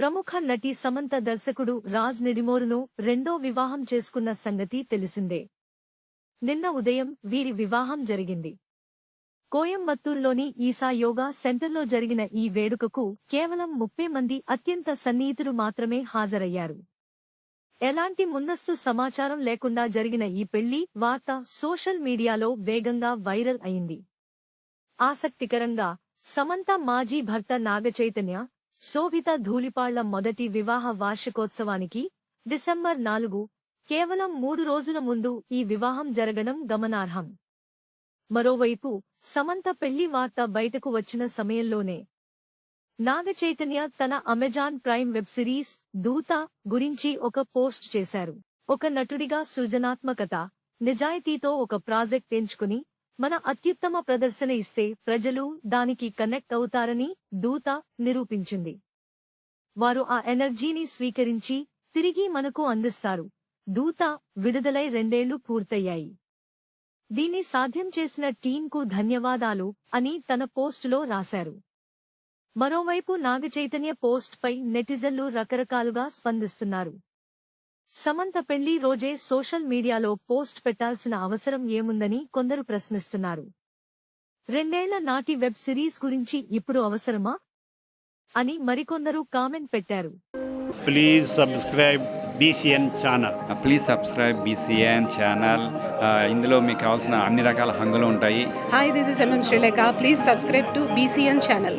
ప్రముఖ నటి సమంత దర్శకుడు రాజ్ నిడిమోరును రెండో వివాహం చేసుకున్న సంగతి తెలిసిందే. నిన్న ఉదయం వీరి వివాహం జరిగింది. కోయంబత్తూర్లోని ఈసా యోగా సెంటర్లో జరిగిన ఈ వేడుకకు కేవలం ముప్పై మంది అత్యంత సన్నిహితులు మాత్రమే హాజరయ్యారు. ఎలాంటి ముందస్తు సమాచారం లేకుండా జరిగిన ఈ పెళ్ళి వార్త సోషల్ మీడియాలో వేగంగా వైరల్ అయింది. ఆసక్తికరంగా సమంత మాజీ భర్త నాగచైతన్య సోవిత ధూళిపాళ్ళ మొదటి వివాహ వార్షికోత్సవానికి డిసెంబర్ నాలుగు కేవలం మూడు రోజుల ముందు ఈ వివాహం జరగడం గమనార్హం. మరోవైపు సమంత పెళ్ళి వార్త బయటకు వచ్చిన సమయంలోనే నాగచైతన్య తన అమెజాన్ ప్రైమ్ వెబ్ సిరీస్ దూత గురించి ఒక పోస్ట్ చేశారు. ఒక నటుడిగా సృజనాత్మకత నిజాయితీతో ఒక ప్రాజెక్ట్ ఎంచుకుని మన అత్యుత్తమ ప్రదర్శన ఇస్తే ప్రజలు దానికి కనెక్ట్ అవుతారని దూత నిరూపించింది. వారు ఆ ఎనర్జీని స్వీకరించి తిరిగి మనకు అందిస్తారు. దూత విడుదలై రెండేళ్ళు పూర్తయ్యాయి. దీన్ని సాధ్యం చేసిన టీంకు ధన్యవాదాలు అని తన పోస్టులో రాశారు. మరోవైపు నాగచైతన్య పోస్ట్ పై నెటిజన్లు రకరకాలుగా స్పందిస్తున్నారు. సమంత పెళ్ళి రోజే సోషల్ మీడియాలో పోస్ట్ పెట్టాల్సిన అవసరం ఏముందని కొందరు ప్రశ్నిస్తున్నారు. రెండేళ్ళ నాటి వెబ్ సిరీస్ గురించి ఇప్పుడు అవసరమా? అని మరికొందరు కామెంట్ పెట్టారు. Please subscribe BCN channel. Please subscribe BCN channel. ఇందులో మీకు కావాల్సిన అన్ని రకాల హంగులు ఉంటాయి. Hi, this is MM Sri Lanka. Please subscribe to BCN channel.